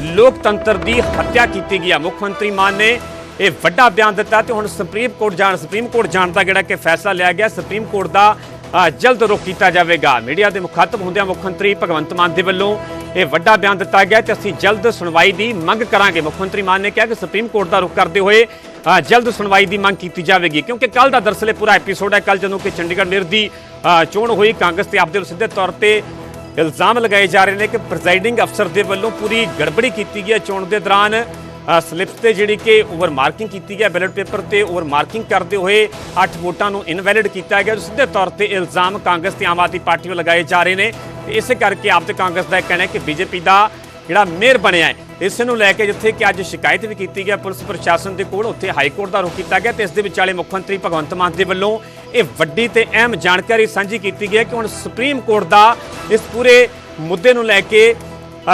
ਲੋਕਤੰਤਰ ਦੀ ਹੱਤਿਆ ਕੀਤੀ ਗਈ ਹੈ ਮੁੱਖ ਮੰਤਰੀ ਮਾਨ ਨੇ ਇਹ ਵੱਡਾ ਬਿਆਨ ਦਿੱਤਾ ਤੇ ਹੁਣ ਸੁਪਰੀਮ ਕੋਰਟ ਜਾਣ ਸੁਪਰੀਮ ਕੋਰਟ ਜਾਣ ਦਾ ਜਿਹੜਾ ਕਿ ਫੈਸਲਾ ਲਿਆ ਗਿਆ। ਸੁਪਰੀਮ ਕੋਰਟ ਦਾ ਜਲਦ ਰੁਖ ਕੀਤਾ ਜਾਵੇਗਾ। ਮੀਡੀਆ ਦੇ ਮੁਖਾਤਬ ਹੁੰਦਿਆਂ ਮੁੱਖ ਮੰਤਰੀ ਭਗਵੰਤ ਮਾਨ ਦੇ ਵੱਲੋਂ ਇਹ ਵੱਡਾ ਬਿਆਨ ਦਿੱਤਾ ਗਿਆ ਤੇ ਅਸੀਂ ਜਲਦ ਸੁਣਵਾਈ ਦੀ ਮੰਗ ਕਰਾਂਗੇ। ਮੁੱਖ ਮੰਤਰੀ ਮਾਨ ਨੇ ਕਿਹਾ ਕਿ ਸੁਪਰੀਮ ਕੋਰਟ ਦਾ ਰੁਖ ਕਰਦੇ ਹੋਏ ਜਲਦ ਸੁਣਵਾਈ ਦੀ ਮੰਗ ਕੀਤੀ ਜਾਵੇਗੀ। ਕਿਉਂਕਿ ਕੱਲ ਦਾ ਦਰਅਸਲ ਇਹ ਪੂਰਾ ਐਪੀਸੋਡ ਹੈ। ਕੱਲ ਜਦੋਂ ਕਿ ਚੰਡੀਗੜ੍ਹ ਮੇਅਰ ਦੀ ਚੋਣ ਹੋਈ, ਕਾਂਗਰਸ ਤੇ ਆਪਦੇ ਸਿੱਧੇ ਤੌਰ ਤੇ ਇਲਜ਼ਾਮ ਲਗਾਏ ਜਾ ਰਹੇ ਨੇ ਕਿ ਪ੍ਰੈਜ਼ਾਈਡਿੰਗ ਅਫਸਰ ਦੇ ਵੱਲੋਂ ਪੂਰੀ ਗੜਬੜੀ ਕੀਤੀ ਗਈ ਹੈ ਚੋਣ ਦੇ ਦੌਰਾਨ। ਅ, ਤੇ ਜਿਹੜੀ ਕਿ ਓਵਰ ਮਾਰਕਿੰਗ ਕੀਤੀ ਗਈ ਬੈਲਟ ਪੇਪਰ ਤੇ ਓਵਰ ਮਾਰਕਿੰਗ ਕਰਦੇ ਹੋਏ 8 ਵੋਟਾਂ ਨੂੰ ਇਨਵੈਲਿਡ ਕੀਤਾ ਗਿਆ। ਸਿੱਧੇ ਤੌਰ ਤੇ ਇਲਜ਼ਾਮ ਕਾਂਗਰਸ ਤੇ ਆਮ ਆਦਮੀ ਪਾਰਟੀ ਵੱਲ ਲਗਾਏ ਜਾ ਰਹੇ ਨੇ। ਤੇ ਇਸੇ ਕਰਕੇ ਆਪ ਤੇ ਕਾਂਗਰਸ ਦਾ ਇਹ ਕਹਿਣਾ ਹੈ ਕਿ ਬੀਜੇਪੀ ਦਾ ਜਿਹੜਾ ਮੇਅਰ ਬਣਿਆ ਹੈ ਇਸ ਨੂੰ ਲੈ ਕੇ ਜਿੱਥੇ ਕਿ ਅੱਜ ਸ਼ਿਕਾਇਤ ਵੀ ਕੀਤੀ ਗਿਆ ਪੁਲਿਸ ਪ੍ਰਸ਼ਾਸਨ ਦੇ ਕੋਲ ਉੱਥੇ ਹਾਈ ਕੋਰਟ ਦਾ ਰੁਖ ਕੀਤਾ ਗਿਆ ਤੇ ਇਸ ਦੇ ਵਿਚਾਲੇ ਮੁੱਖ ਮੰਤਰੀ ਭਗਵੰਤ ਮਾਨ ਦੇ ਵੱਲੋਂ ਇਹ ਵੱਡੀ ਤੇ ਅਹਿਮ ਜਾਣਕਾਰੀ ਸਾਂਝੀ ਕੀਤੀ ਗਈ ਹੈ ਕਿ ਹੁਣ ਸੁਪਰੀਮ ਕੋਰਟ ਦਾ ਇਸ ਪੂਰੇ ਮੁੱਦੇ ਨੂੰ ਲੈ ਕੇ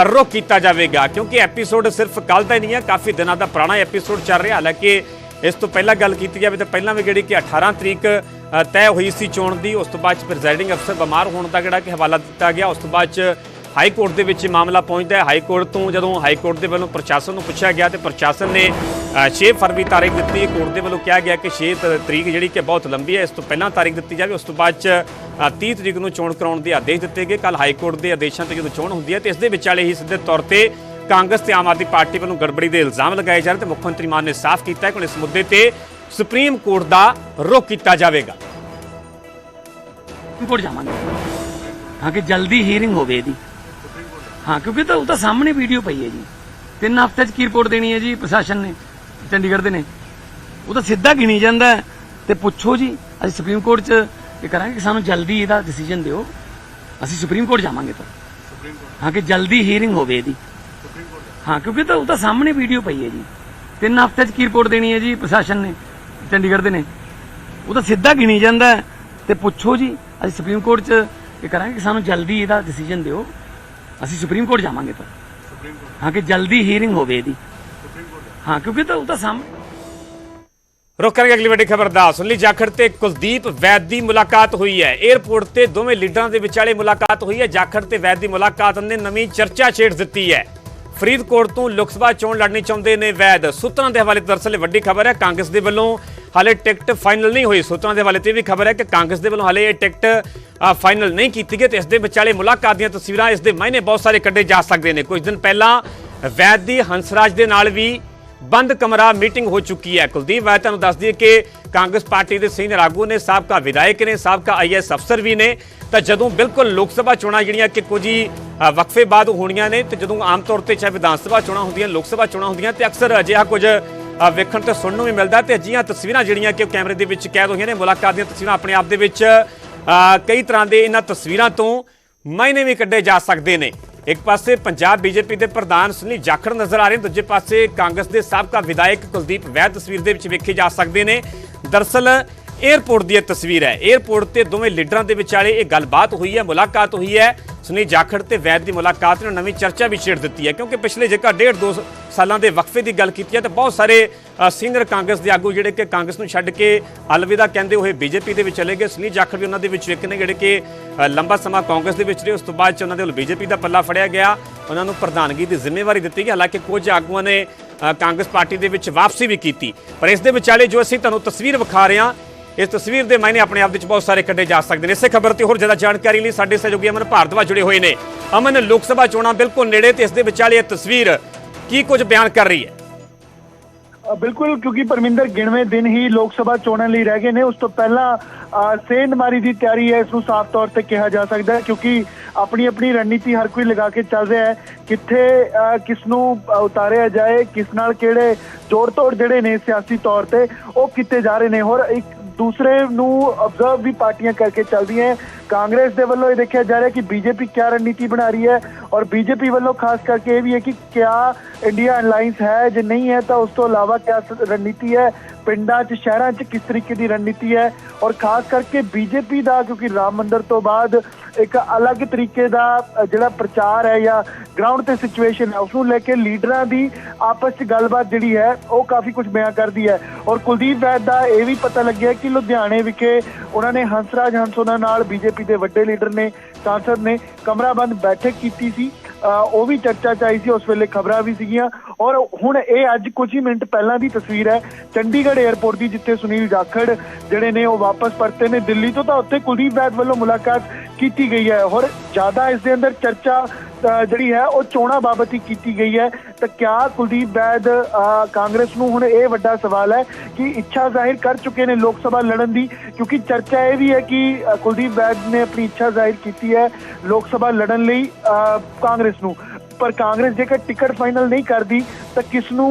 ਰੁਕ ਕੀਤਾ ਜਾਵੇਗਾ, ਕਿਉਂਕਿ ਐਪੀਸੋਡ ਸਿਰਫ ਕੱਲ ਦਾ ਹੀ ਨਹੀਂ ਹੈ, ਕਾਫੀ ਦਿਨਾਂ ਦਾ ਪੁਰਾਣਾ ਐਪੀਸੋਡ ਚੱਲ ਰਿਹਾ। ਹਾਲਾਂਕਿ ਇਸ ਤੋਂ ਪਹਿਲਾਂ ਗੱਲ ਕੀਤੀ ਜਾਵੇ ਤਾਂ ਪਹਿਲਾਂ ਵੀ ਜਿਹੜੀ ਕਿ 18 ਤਰੀਕ ਤੈਅ ਹੋਈ ਸੀ ਚੋਣ ਦੀ, ਉਸ ਤੋਂ ਬਾਅਦ 'ਚ ਪ੍ਰੈਜ਼ਾਈਡਿੰਗ ਅਫਸਰ ਬਿਮਾਰ ਹੋਣ ਦਾ ਜਿਹੜਾ ਕਿ ਹਵਾਲਾ ਦਿੱਤਾ ਗਿਆ, ਉਸ ਤੋਂ ਬਾਅਦ ਚ ਹਾਈ ਕੋਰਟ ਦੇ ਵਿੱਚ ਮਾਮਲਾ ਪਹੁੰਚਦਾ ਹੈ। ਹਾਈ ਕੋਰਟ ਤੋਂ ਜਦੋਂ ਹਾਈ ਕੋਰਟ ਦੇ ਵੱਲੋਂ ਪ੍ਰਸ਼ਾਸਨ ਨੂੰ ਪੁੱਛਿਆ ਗਿਆ ਤੇ ਪ੍ਰਸ਼ਾਸਨ ਨੇ ਅ, 6 ਫਰਵਰੀ ਤਾਰੀਖ ਦਿੱਤੀ। ਕੋਰਟ ਦੇ ਵੱਲੋਂ ਕਿਹਾ ਗਿਆ ਕਿ 6 ਤਰੀਕ ਜਿਹੜੀ ਕਿ ਬਹੁਤ ਲੰਬੀ ਹੈ ਇਸ ਤੋਂ ਪਹਿਲਾਂ ਤਾਰੀਖ ਦਿੱਤੀ ਜਾਵੇ। ਉਸ ਤੋਂ ਬਾਅਦ ਚ ਅ, 30 ਤਰੀਕ ਨੂੰ ਚੋਣ ਕਰਾਉਣ ਦੇ ਆਦੇਸ਼ ਦਿੱਤੇ ਗਏ। ਕੱਲ ਹਾਈ ਕੋਰਟ ਦੇ ਆਦੇਸ਼ਾਂ ਤੇ ਜਦੋਂ ਚੋਣ ਹੁੰਦੀ ਹੈ ਤੇ ਇਸ ਦੇ ਵਿਚਾਲੇ ਹੀ ਸਿੱਧੇ ਤੌਰ ਤੇ ਕਾਂਗਰਸ ਤੇ ਆਮ ਆਦਮੀ ਪਾਰਟੀ ਵੱਲੋਂ ਗੜਬੜੀ ਦੇ ਇਲਜ਼ਾਮ ਲਗਾਏ ਜਾ ਰਹੇ ਤੇ ਮੁੱਖ ਮੰਤਰੀ ਮਾਨ ਨੇ ਸਾਫ਼ ਕੀਤਾ ਕਿ ਹੁਣ ਇਸ ਮੁੱਦੇ ਤੇ ਸੁਪਰੀਮ ਕੋਰਟ ਦਾ ਰੁਖ ਕੀਤਾ ਜਾਵੇਗਾ। ਕੋਰਟ ਜਾਵਾਂਗੇ। ਹਾਂ ਕਿ ਜਲਦੀ ਹੀਅਰਿੰਗ ਹੋਵੇ ਇਹਦੀ। ਹਾਂ ਕਿਉਂਕਿ ਤਾਂ ਉਹ ਤਾਂ ਸਾਹਮਣੇ ਵੀਡੀਓ ਪਈ ਹੈ ਜੀ। ਤਿੰਨ ਹਫ਼ਤੇ ਚ ਕੀ ਰਿਪੋਰਟ ਦੇਣੀ ਹੈ ਜੀ ਪ੍ਰਸ਼ਾਸਨ ਨੇ ਚੰਡੀਗੜ੍ਹ ਦੇ ਨੇ। ਉਹ ਤਾਂ ਸਿੱਧਾ ਗਿਣੀ ਜਾਂਦਾ ਤੇ ਪੁੱਛੋ ਜੀ ਅਸੀਂ ਸੁਪਰੀਮ ਕੋਰਟ ਚ ਇਹ ਕਰਾਂਗੇ ਕਿ ਸਾਨੂੰ ਜਲਦੀ ਇਹਦਾ ਡਿਸੀਜਨ ਦਿਓ। ਅਸੀਂ ਸੁਪਰੀਮ ਕੋਰਟ ਜਾਵਾਂਗੇ ਤਾਂ। ਹਾਂ ਕਿ ਜਲਦੀ ਹੀਅਰਿੰਗ ਹੋਵੇ ਇਹਦੀ। ਹਾਂ ਕਿਉਂਕਿ ਤਾਂ ਉਹ ਤਾਂ ਸਾਹਮਣੇ ਵੀਡੀਓ ਪਈ ਹੈ ਜੀ। ਤਿੰਨ ਹਫ਼ਤੇ ਚ ਕੀ ਰਿਪੋਰਟ ਦੇਣੀ ਹੈ ਜੀ ਪ੍ਰਸ਼ਾਸਨ ਨੇ ਚੰਡੀਗੜ੍ਹ ਦੇ ਨੇ। ਉਹ ਤਾਂ ਸਿੱਧਾ ਗਿਣੀ ਜਾਂਦਾ ਤੇ ਪੁੱਛੋ ਜੀ ਅਸੀਂ ਸੁਪਰੀਮ ਕੋਰਟ 'ਚ ਇਹ ਕਰਾਂਗੇ ਕਿ ਸਾਨੂੰ ਜਲਦੀ ਇਹਦਾ ਡਿਸੀਜਨ ਦਿਓ। ਅਸੀਂ ਸੁਪਰੀਮ ਕੋਰਟ ਜਾਵਾਂਗੇ ਤਾਂ। ਹਾਂ, ਕਿ ਜਲਦੀ ਹੀਅਰਿੰਗ ਹੋਵੇ ਇਹਦੀ। ਹਾਂ, ਕਿਉਂਕਿ ਤਾਂ ਉਹ ਤਾਂ ਸਾਹਮਣੇ ਰੁਕ ਕਰਾਂਗੇ ਅਗਲੀ ਵੱਡੀ ਖਬਰ ਦਾ ਸੁਨੀਲ ਜਾਖੜ ਤੇ ਕੁਲਦੀਪ ਵੈਦ ਦੀ ਮੁਲਾਕਾਤ ਹੋਈ ਹੈ। 에ਅਰਪੋਰਟ ਤੇ ਦੋਵੇਂ ਲੀਡਰਾਂ ਦੇ ਵਿਚਾਲੇ ਮੁਲਾਕਾਤ ਹੋਈ ਹੈ। ਜਾਖੜ ਤੇ ਵੈਦ ਦੀ ਮੁਲਾਕਾਤ ਨੇ ਨਵੀਂ ਚਰਚਾ ਛੇੜ ਦਿੱਤੀ ਹੈ। ਫਰੀਦਕੋਟ ਤੋਂ ਲੋਕ ਸਭਾ ਚੋਣ ਲੜਨੀ ਚਾਹੁੰਦੇ ਨੇ ਵੈਦ। ਸੂਤਰਾਂ ਦੇ ਹਵਾਲੇ ਤੋਂ ਵੱਡੀ ਖਬਰ ਹੈ। ਕਾਂਗਰਸ ਦੇ ਵੱਲੋਂ ਹਾਲੇ ਟਿਕਟ ਫਾਈਨਲ ਨਹੀਂ ਹੋਈ। ਸੂਤਰਾਂ ਦੇ ਹਵਾਲੇ ਤੇ ਇਹ ਵੀ ਖਬਰ ਹੈ ਕਿ ਕਾਂਗਰਸ ਦੇ ਵੱਲੋਂ ਹਾਲੇ ਇਹ ਟਿਕਟ ਫਾਈਨਲ ਨਹੀਂ ਕੀਤੀ ਗਈ ਤੇ ਇਸ ਦੇ ਵਿਚਾਲੇ ਮੁਲਾਕਾਤ ਦੀਆਂ ਤਸਵੀਰਾਂ ਇਸ ਦੇ ਮਾਇਨੇ ਬਹੁਤ ਸਾਰੇ ਕੱਢੇ ਜਾ ਸਕਦੇ ਨੇ। ਕੁਝ ਦਿਨ ਪਹਿਲਾਂ ਵੈਦੀ ਹੰਸਰਾਜ ਦੇ ਨਾਲ ਵੀ ਬੰਦ ਕਮਰਾ ਮੀਟਿੰਗ ਹੋ ਚੁੱਕੀ ਹੈ। ਕੁਲਦੀਪ, ਮੈਂ ਤੁਹਾਨੂੰ ਦੱਸ ਦਈਏ ਕਿ ਕਾਂਗਰਸ ਪਾਰਟੀ ਦੇ ਸੀਨੀਅਰ ਆਗੂ ਨੇ, ਸਾਬਕਾ ਵਿਧਾਇਕ ਨੇ, ਸਾਬਕਾ ਆਈਐਸ ਅਫਸਰ ਵੀ ਨੇ, ਤਾਂ ਜਦੋਂ ਬਿਲਕੁਲ ਲੋਕ ਸਭਾ ਚੋਣਾਂ ਜਿਹੜੀਆਂ ਕਿ ਕੁਝ ਹੀ ਵਕਫੇ ਬਾਅਦ ਹੋਣੀਆਂ ਨੇ ਤੇ ਜਦੋਂ ਆਮ ਤੌਰ ਤੇ ਚਾਹੇ ਵਿਧਾਨ ਸਭਾ ਚੋਣਾਂ ਹੁੰਦੀਆਂ, ਲੋਕ ਸਭਾ ਚੋਣਾਂ ਹੁੰਦੀਆਂ ਤੇ ਅਕਸਰ ਅਜਿਹਾ ਕੁਝ ਵੇਖਣ ਤੇ ਸੁਣਨ ਨੂੰ ਵੀ ਮਿਲਦਾ ਤੇ ਅਜਿਹੀਆਂ ਤਸਵੀਰਾਂ ਜਿਹੜੀਆਂ ਕਿ ਉਹ ਕੈਮਰੇ ਦੇ ਵਿੱਚ ਕੈਦ ਹੋਈਆਂ ਨੇ, ਮੁਲਾਕਾਤ ਦੀਆਂ ਤਸਵੀਰਾਂ ਆਪਣੇ ਆਪ ਦੇ ਵਿੱਚ ਕਈ ਤਰ੍ਹਾਂ ਦੇ ਇਹਨਾਂ ਤਸਵੀਰਾਂ ਤੋਂ ਮਾਇਨੇ ਵੀ ਕੱਢੇ ਜਾ ਸਕਦੇ ਨੇ। ਇੱਕ ਪਾਸੇ ਪੰਜਾਬ ਬੀਜੇਪੀ ਦੇ ਪ੍ਰਧਾਨ ਸੁਨੀਲ ਜਾਖੜ ਨਜ਼ਰ ਆ ਰਹੇ ਨੇ, ਦੂਜੇ ਪਾਸੇ ਕਾਂਗਰਸ ਦੇ ਸਾਬਕਾ ਵਿਧਾਇਕ ਕੁਲਦੀਪ ਵੈਦ ਤਸਵੀਰ ਦੇ ਵਿੱਚ ਵੇਖੇ ਜਾ ਸਕਦੇ ਨੇ। ਦਰਸਲ 에ਅਰਪੋਰਟ ਦੀ ਇਹ ਤਸਵੀਰ ਹੈ। 에ਅਰਪੋਰਟ ਤੇ ਦੋਵੇਂ ਲੀਡਰਾਂ ਦੇ ਵਿਚਾਲੇ ਇਹ ਗੱਲਬਾਤ ਹੋਈ ਹੈ, ਮੁਲਾਕਾਤ ਹੋਈ ਹੈ। ਸੁਨੀਲ ਜਾਖੜ ਤੇ ਵੈਦ ਦੀ ਮੁਲਾਕਾਤ ਨੇ ਨਵੀਂ ਚਰਚਾ ਵੀ ਛੇੜ ਦਿੱਤੀ ਹੈ, ਕਿਉਂਕਿ ਪਿਛਲੇ ਜੇਕਰ ਡੇਢ ਦੋ ਸਾਲਾਂ ਦੇ ਵਕਫੇ ਦੀ ਗੱਲ ਕੀਤੀ ਹੈ, ਤਾਂ ਬਹੁਤ ਸਾਰੇ ਸੀਨੀਅਰ ਕਾਂਗਰਸ ਦੇ ਆਗੂ ਜਿਹੜੇ ਕਿ ਕਾਂਗਰਸ ਨੂੰ ਛੱਡ ਕੇ ਅਲਵਿਦਾ ਕਹਿੰਦੇ ਹੋਏ ਬੀਜੇਪੀ ਦੇ ਵਿੱਚ ਚਲੇ ਗਏ। ਸੁਨੀਲ ਜਾਖੜ ਵੀ ਉਹਨਾਂ ਦੇ ਵਿੱਚ ਇੱਕ ਨੇ ਜਿਹੜੇ ਕਿ ਲੰਬਾ ਸਮਾਂ ਕਾਂਗਰਸ ਦੇ ਵਿੱਚ ਰਹੇ। ਉਸ ਤੋਂ ਬਾਅਦ ਚ ਉਹਨਾਂ ਦੇ ਵੱਲ ਬੀਜੇਪੀ ਦਾ ਪੱਲਾ ਫੜਿਆ ਗਿਆ। ਉਹਨਾਂ ਨੂੰ ਪ੍ਰਧਾਨਗੀ ਦੀ ਜ਼ਿੰਮੇਵਾਰੀ ਦਿੱਤੀ ਗਈ। ਹਾਲਾਂਕਿ ਕੁਝ ਆਗੂਆਂ ਨੇ ਕਾਂਗਰਸ ਪਾਰਟੀ ਦੇ ਵਿੱਚ ਵਾਪਸੀ ਵੀ ਕੀਤੀ। ਪਰ ਇਸ ਦੇ ਵਿਚਾਲੇ ਜੋ ਅਸੀਂ ਤੁਹਾਨੂੰ ਤਸਵੀਰ ਵਿਖਾ ਰਹੇ ਹਾਂ ਇਸ ਤਸਵੀਰ ਦੇ ਮਾਇਨੇ ਆਪਣੇ ਆਪ ਵਿੱਚ ਬਹੁਤ ਸਾਰੇ ਕੱਢੇ ਜਾ ਸਕਦੇ ਨੇ। ਇਸੇ ਖਬਰ ਤੇ ਹੋਰ ਜ਼ਿਆਦਾ ਜਾਣਕਾਰੀ ਲਈ ਸਾਡੇ ਸਹਿਯੋਗੀ ਅਮਨ ਭਾਰਦਵਾਜ ਜੁੜੇ ਹੋਏ ਨੇ। ਅਮਨ ਲੋਕ ਸਭਾ ਚੋਣਾਂ ਬਿਲਕੁਲ ਨੇੜੇ ਤੇ ਇਸ ਦੇ ਵਿਚਾਲੇ ਇਹ ਤਸਵੀਰ ਕੀ ਕੁਝ ਬਿਆਨ ਕਰ ਰਹੀ ਹੈ? ਬਿਲਕੁਲ ਕਿਉਂਕਿ ਪਰਮਿੰਦਰ ਗਿਣਵੇਂ ਦਿਨ ਹੀ ਲੋਕ ਸਭਾ ਚੋਣਾਂ ਲਈ ਰਹਿ ਗਏ ਨੇ। ਉਸ ਤੋਂ ਪਹਿਲਾਂ ਅ, ਸੇਂਧਮਾਰੀ ਦੀ ਤਿਆਰੀ ਹੈ ਇਸ ਨੂੰ ਸਾਫ਼ ਤੌਰ ਤੇ ਕਿਹਾ ਜਾ ਸਕਦਾ ਹੈ ਕਿਉਂਕਿ ਆਪਣੀ ਆਪਣੀ ਰਣਨੀਤੀ ਹਰ ਕੋਈ ਲਗਾ ਕੇ ਚੱਲ ਰਿਹਾ ਹੈ। ਕਿੱਥੇ ਅ, ਕਿਸ ਨੂੰ ਉਤਾਰਿਆ ਜਾਏ ਕਿਸ ਨਾਲ ਕਿਹੜੇ ਜੋੜ ਤੋੜ ਜਿਹੜੇ ਨੇ ਸਿਆਸੀ ਤੌਰ ਤੇ ਉਹ ਕੀਤੇ ਜਾ ਰਹੇ ਨੇ। ਹੋਰ ਇੱਕ ਦੂਸਰੇ ਨੂੰ ਅਬਜ਼ਰਵ ਵੀ ਪਾਰਟੀਆਂ ਕਰਕੇ ਚੱਲਦੀਆਂ ਕਾਂਗਰਸ ਦੇ ਵੱਲੋਂ ਇਹ ਦੇਖਿਆ ਜਾ ਰਿਹਾ ਕਿ ਬੀਜੇਪੀ ਕਿਆ ਰਣਨੀਤੀ ਬਣਾ ਰਹੀ ਹੈ ਔਰ ਬੀਜੇਪੀ ਵੱਲੋਂ ਖਾਸ ਕਰਕੇ ਇਹ ਵੀ ਹੈ ਕਿ ਕਿਆ ਇੰਡੀਆ ਅਲਾਈਅੰਸ ਹੈ, ਜੇ ਨਹੀਂ ਹੈ ਤਾਂ ਉਸ ਤੋਂ ਇਲਾਵਾ ਕਿਆ ਰਣਨੀਤੀ ਹੈ। ਪਿੰਡਾਂ 'ਚ, ਸ਼ਹਿਰਾਂ 'ਚ ਕਿਸ ਤਰੀਕੇ ਦੀ ਰਣਨੀਤੀ ਹੈ? ਔਰ ਖਾਸ ਕਰਕੇ ਬੀਜੇਪੀ ਦਾ, ਕਿਉਂਕਿ ਰਾਮ ਮੰਦਿਰ ਤੋਂ ਬਾਅਦ ਇੱਕ ਅਲੱਗ ਤਰੀਕੇ ਦਾ ਜਿਹੜਾ ਪ੍ਰਚਾਰ ਹੈ ਜਾਂ ਗਰਾਊਂਡ ਤੇ ਸਿਚੁਏਸ਼ਨ ਹੈ ਉਸ ਨੂੰ ਲੈ ਕੇ ਲੀਡਰਾਂ ਦੀ ਆਪਸ 'ਚ ਗੱਲਬਾਤ ਜਿਹੜੀ ਹੈ, ਉਹ ਕਾਫੀ ਕੁਝ ਬਿਆਨ ਕਰਦੀ ਹੈ। ਔਰ ਕੁਲਦੀਪ ਵੈਦ ਦਾ ਇਹ ਵੀ ਪਤਾ ਲੱਗਿਆ ਕਿ ਲੁਧਿਆਣੇ ਵਿਖੇ ਉਹਨਾਂ ਨੇ ਹੰਸਰਾਜ ਹੰਸ ਉਹਨਾਂ ਨਾਲ ਬੀਜੇਪੀ ਦੇ ਵੱਡੇ ਲੀਡਰ ਨੇ, ਸਾਂਸਦ ਨੇ ਕਮਰਾਬੰਦ ਬੈਠਕ ਕੀਤੀ ਸੀ। ਉਹ ਵੀ ਚਰਚਾ ਚ ਆਈ ਸੀ, ਉਸ ਵੇਲੇ ਖਬਰਾਂ ਵੀ ਸੀਗੀਆਂ। ਔਰ ਹੁਣ ਇਹ ਅੱਜ ਕੁਝ ਹੀ ਮਿੰਟ ਪਹਿਲਾਂ ਦੀ ਤਸਵੀਰ ਹੈ। ਚੰਡੀਗੜ੍ਹ 에ਅਰਪੋਰਟ ਦੀ, ਜਿੱਥੇ ਸੁਨੀਲ ਜਾਖੜ ਜਿਹੜੇ ਨੇ, ਉਹ ਵਾਪਸ ਪਰਤੇ ਨੇ ਦਿੱਲੀ ਤੋਂ, ਤਾਂ ਉੱਥੇ ਕੁਲਦੀਪ ਵੈਦ ਵੱਲੋਂ ਮੁਲਾਕਾਤ ਕੀਤੀ ਗਈ ਹੈ। ਔਰ ਜ਼ਿਆਦਾ ਇਸ ਦੇ ਅੰਦਰ ਚਰਚਾ ਜਿਹੜੀ ਹੈ ਉਹ ਚੋਣਾਂ ਬਾਬਤ ਹੀ ਕੀਤੀ ਗਈ ਹੈ। ਤਾਂ ਕਿਆ ਕੁਲਦੀਪ ਅ, ਕਾਂਗਰਸ ਨੂੰ ਹੁਣ ਇਹ ਵੱਡਾ ਸਵਾਲ ਹੈ ਕਿ ਇੱਛਾ ਜ਼ਾਹਿਰ ਕਰ ਚੁੱਕੇ ਨੇ ਲੋਕ ਸਭਾ ਲੜਨ ਦੀ ਕਿਉਂਕਿ ਚਰਚਾ ਇਹ ਵੀ ਹੈ ਕਿ ਕੁਲਦੀਪ ਵੈਦ ਨੇ ਆਪਣੀ ਇੱਛਾ ਜ਼ਾਹਿਰ ਕੀਤੀ ਹੈ ਲੋਕ ਸਭਾ ਲੜਨ ਲਈ ਕਾਂਗਰਸ ਨੂੰ। ਪਰ ਕਾਂਗਰਸ ਜੇਕਰ ਟਿਕਟ ਫਾਈਨਲ ਨਹੀਂ ਕਰਦੀ ਤਾਂ ਕਿਸ ਨੂੰ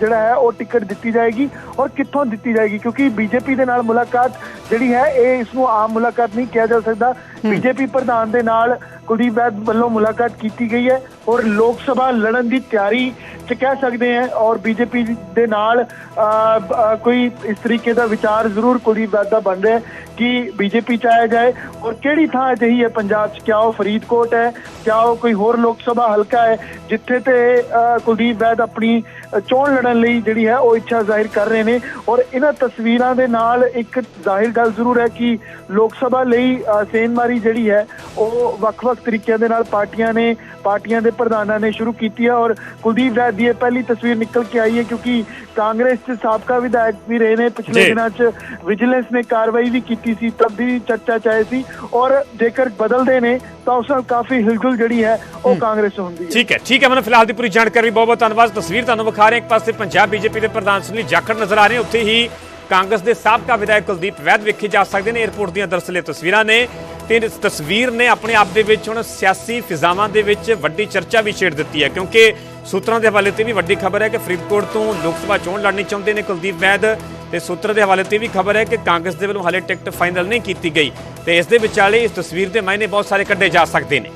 ਜਿਹੜਾ ਹੈ ਉਹ ਟਿਕਟ ਦਿੱਤੀ ਜਾਏਗੀ ਔਰ ਕਿੱਥੋਂ ਦਿੱਤੀ ਜਾਏਗੀ? ਕਿਉਂਕਿ ਬੀਜੇਪੀ ਦੇ ਨਾਲ ਮੁਲਾਕਾਤ ਜਿਹੜੀ ਹੈ ਇਹ ਇਸ ਨੂੰ ਆਮ ਮੁਲਾਕਾਤ ਨਹੀਂ ਕਿਹਾ ਜਾ ਸਕਦਾ। ਬੀਜੇਪੀ ਪ੍ਰਧਾਨ ਦੇ ਨਾਲ ਕੁਲਦੀਪ ਵੈਦ ਵੱਲੋਂ ਮੁਲਾਕਾਤ ਕੀਤੀ ਗਈ ਹੈ ਔਰ ਲੋਕ ਸਭਾ ਲੜਨ ਦੀ ਤਿਆਰੀ ਚ ਕਹਿ ਸਕਦੇ ਹਾਂ ਔਰ ਬੀਜੇਪੀ ਦੇ ਨਾਲ ਅ, ਕੋਈ ਇਸ ਤਰੀਕੇ ਦਾ ਵਿਚਾਰ ਜ਼ਰੂਰ ਕੁਲਦੀਪ ਵੈਦ ਦਾ ਬਣ ਰਿਹਾ ਹੈ। ਕਿ ਬੀਜੇਪੀ ਚ ਆਇਆ ਜਾਏ ਔਰ ਕਿਹੜੀ ਥਾਂ ਅਜਿਹੀ ਹੈ ਪੰਜਾਬ ਚ? ਕਿਆ ਉਹ ਫਰੀਦਕੋਟ ਹੈ? ਕਿਆ ਉਹ ਕੋਈ ਹੋਰ ਲੋਕ ਸਭਾ ਹਲਕਾ ਹੈ ਜਿੱਥੇ ਤੇ ਕੁਲਦੀਪ ਵੈਦ ਆਪਣੀ ਚੋਣ ਲੜਨ ਲਈ ਜਿਹੜੀ ਹੈ ਉਹ ਇੱਛਾ ਜ਼ਾਹਿਰ ਕਰ ਰਹੇ ਨੇ ਔਰ ਇਹਨਾਂ ਤਸਵੀਰਾਂ ਦੇ ਨਾਲ ਇੱਕ ਜ਼ਾਹਿਰ ਗੱਲ ਜ਼ਰੂਰ ਹੈ ਕਿ ਲੋਕ ਸਭਾ ਲਈ ਸੇਨਮਾਰੀ ਜਿਹੜੀ ਹੈ ਉਹ ਵੱਖ-ਵੱਖ ਤਰੀਕਿਆਂ ਦੇ ਨਾਲ ਪਾਰਟੀਆਂ ਨੇ ਪਾਰਟੀਆਂ ਦੇ ਪ੍ਰਧਾਨਾਂ ਨੇ ਸ਼ੁਰੂ ਕੀਤੀ ਹੈ ਔਰ ਕੁਲਦੀਪ ਵੈਦ ਦੀ ਇਹ ਪਹਿਲੀ ਤਸਵੀਰ ਨਿਕਲ ਕੇ ਆਈ ਹੈ ਕਿਉਂਕਿ ਕਾਂਗਰਸ ਦੇ ਸਾਬਕਾ ਵਿਧਾਇਕ ਵੀ ਰਹੇ ਨੇ। ਪਿਛਲੇ। ਦਿਨਾਂ 'ਚ ਵਿਜੀਲੈਂਸ ਨੇ ਕਾਰਵਾਈ ਵੀ ਕੀਤੀ ਸੀ ਤਬ ਵੀ ਚਰਚਾ ਚਾਹੇ ਸੀ ਔਰ ਜੇਕਰ ਬਦਲਦੇ ਨੇ ਤਾਂ ਉਸ ਨਾਲ ਕਾਫੀ ਹਿਲਜੁਲ ਜਿਹੜੀ ਹੈ ਉਹ ਕਾਂਗਰਸ ਹੁੰਦੀ ਹੈ। ਠੀਕ ਹੈ ਠੀਕ ਹੈ ਮੈਨੂੰ ਫਿਲਹਾਲ ਦੀ ਪੂਰੀ ਜਾਣਕਾਰੀ ਬਹੁਤ ਬਹੁਤ ਧੰਨਵਾਦ। ਤਸਵੀਰ ਤੁਹਾਨੂੰ ਵਿਖਾ ਰਹੇ। ਇੱਕ ਪਾਸੇ ਪੰਜਾਬ ਬੀਜੇਪੀ ਦੇ ਪ੍ਰਧਾਨ ਸੁਨੀਲ ਜਾਖੜ ਨਜ਼ਰ ਆ ਰਹੇ ਉੱਥੇ ਹੀ ਕਾਂਗਰਸ ਦੇ ਸਾਬਕਾ ਵਿਧਾਇਕ ਕੁਲਦੀਪ ਵੈਦ ਵੇਖੇ ਜਾ ਸਕਦੇ ਨੇ। 에ਅਰਪੋਰਟ ਦੀਆਂ ਦਰਸਲੇ ਤਸਵੀਰਾਂ ਨੇ। ਤੇ ਇਸ ਤਸਵੀਰ ਨੇ ਆਪਣੇ ਆਪ ਦੇ ਵਿੱਚ ਹੁਣ ਸਿਆਸੀ ਫਿਜ਼ਾਵਾਂ ਦੇ ਵਿੱਚ ਵੱਡੀ ਚਰਚਾ ਵੀ ਛੇੜ ਦਿੱਤੀ ਹੈ। ਕਿਉਂਕਿ ਸੂਤਰਾਂ ਦੇ ਹਵਾਲੇ ਤੇ ਵੀ ਵੱਡੀ ਖਬਰ ਹੈ ਕਿ ਫਰੀਦਕੋਟ ਤੋਂ ਲੋਕ ਸਭਾ ਚੋਣ ਲੜਨੀ ਚਾਹੁੰਦੇ ਨੇ ਕੁਲਦੀਪ ਵੈਦ। ਤੇ ਸੂਤਰ ਦੇ ਹਵਾਲੇ ਤੇ ਵੀ ਖਬਰ ਹੈ ਕਿ ਕਾਂਗਰਸ ਦੇ ਵੱਲੋਂ ਹਾਲੇ ਟਿਕਟ ਫਾਈਨਲ ਨਹੀਂ ਕੀਤੀ ਗਈ। ਤੇ ਇਸ ਦੇ ਵਿਚਾਲੇ ਇਸ ਤਸਵੀਰ ਦੇ ਮਾਇਨੇ ਬਹੁਤ ਸਾਰੇ ਕੱਢੇ ਜਾ ਸਕਦੇ ਨੇ।